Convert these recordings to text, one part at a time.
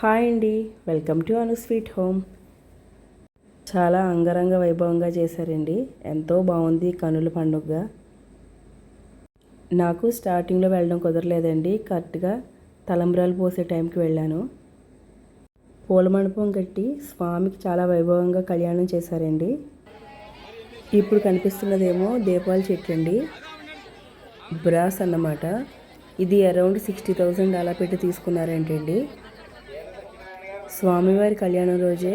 Hi అండి. Welcome to Anu sweet home. చాలా అంగరంగ వైభవంగా చేశారండి. ఎంతో బాగుంది కనుల పండుగ నాకు స్టార్టింగ్లో వెళ్ళడం కుదరలేదండి. కరెక్ట్గా తలంబ్రాలు పోసే టైంకి వెళ్ళాను. పూల మండపం కట్టి స్వామికి చాలా వైభవంగా కళ్యాణం చేశారండి. ఇప్పుడు కనిపిస్తున్నదేమో దీపావళి చెట్టు అండి. బ్రాస్ అన్నమాట. ఇది అరౌండ్ సిక్స్టీ థౌజండ్ అలా పెట్టి తీసుకున్నారేంటండి. స్వామివారి కళ్యాణం రోజే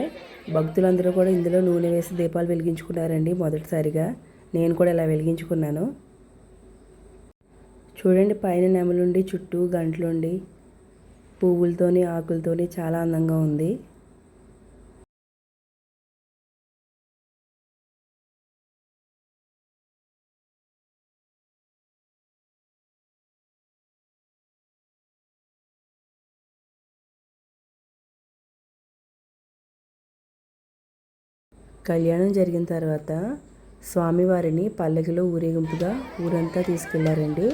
భక్తులందరూ కూడా ఇందులో నూనె వేసి దీపాలు వెలిగించుకున్నారండి మొదటిసారిగా. నేను కూడా ఇలా వెలిగించుకున్నాను. చూడండి పైన నెమలుండి చుట్టూ గంటలుండి పువ్వులతోని ఆకులతోని చాలా అందంగా ఉంది. కళ్యాణం జరిగిన తర్వాత స్వామివారిని పల్లకిలో ఊరేగింపుగా ఊరంతా తీసుకెళ్ళారండి.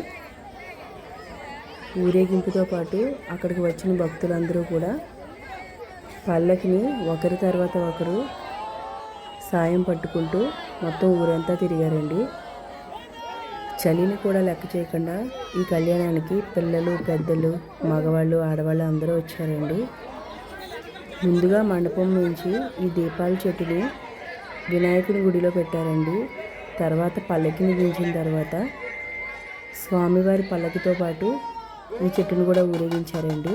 ఊరేగింపుతో పాటు అక్కడికి వచ్చిన భక్తులందరూ కూడా పల్లకిని ఒకరి తర్వాత ఒకరు సాయం పట్టుకుంటూ మొత్తం ఊరంతా తిరిగారండి. చలిని కూడా లెక్క చేయకుండా ఈ కళ్యాణానికి పిల్లలు పెద్దలు మగవాళ్ళు ఆడవాళ్ళు అందరూ వచ్చారండి. ముందుగా మండపం నుంచి ఈ దీపాల చెట్టుని వినాయకుని గుడిలో పెట్టారండి. తర్వాత పల్లకిని దించిన తర్వాత స్వామివారి పల్లకితో పాటు ఈ చెట్టును కూడా ఊరేగించారండి.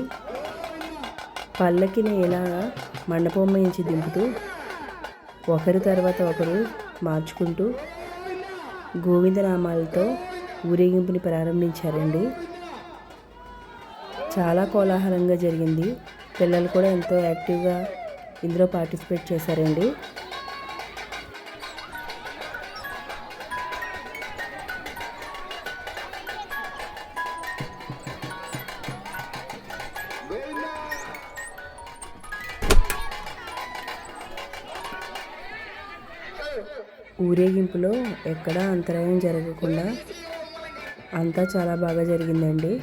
పల్లకిని ఇలా మండపం నుంచి దింపుతూ ఒకరి తర్వాత ఒకరు మార్చుకుంటూ గోవిందనామాలతో ఊరేగింపుని ప్రారంభించారండి. చాలా కోలాహలంగా జరిగింది. పిల్లలు కూడా ఎంతో యాక్టివ్గా ఇందులో పార్టిసిపేట్ చేశారండి. ఊరేగింపులో ఎక్కడా అంతరాయం జరగకుండా అంతా చాలా బాగా జరిగిందండి.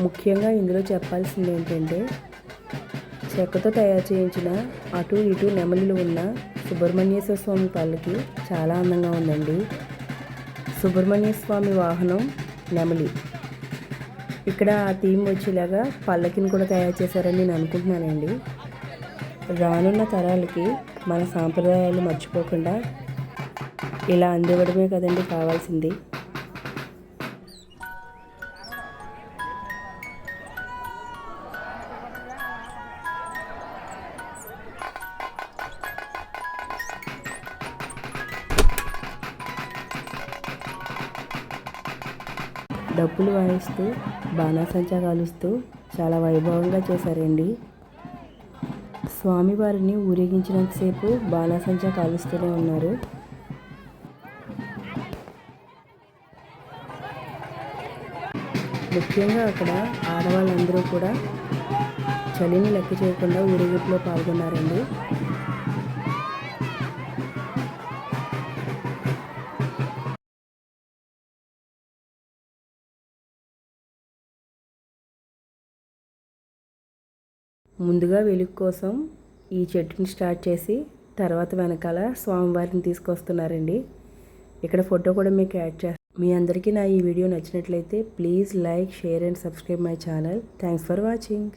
ముఖ్యంగా ఇందులో చెప్పాల్సింది ఏంటంటే చెక్కతో తయారు చేయించిన అటు ఇటు నెమలిలు ఉన్న సుబ్రహ్మణ్యేశ్వర స్వామి పల్లకి చాలా అందంగా ఉందండి. సుబ్రహ్మణ్య స్వామి వాహనం నెమలి. ఇక్కడ ఆ థీమ్ వచ్చేలాగా పల్లకిని కూడా తయారు చేశారని నేను అనుకుంటున్నానండి. రానున్న తరాలకి మన సాంప్రదాయాలు మర్చిపోకుండా ఇలా అందివ్వడమే కదండి కావాల్సింది. డప్పులు వాయిస్తూ బాణాసంచా కాలుస్తూ చాలా వైభవంగా చేశారండి. స్వామివారిని ఊరేగించినంతసేపు బాణాసంచా కాలుస్తూనే ఉన్నారు. ముఖ్యంగా అక్కడ ఆడవాళ్ళందరూ కూడా చలిని లెక్క చేయకుండా ఊరేగింపులో పాల్గొన్నారండి. ముందుగా వెలుగు కోసం ఈ చెట్టుని స్టార్ట్ చేసి తర్వాత వెనకాల స్వామివారిని తీసుకొస్తున్నారండి. ఇక్కడ ఫోటో కూడా మీకు యాడ్ చేస్తాను మీ అందరికీ నా ఈ వీడియో నచ్చినట్లయితే please like share and subscribe my channel. Thanks for watching.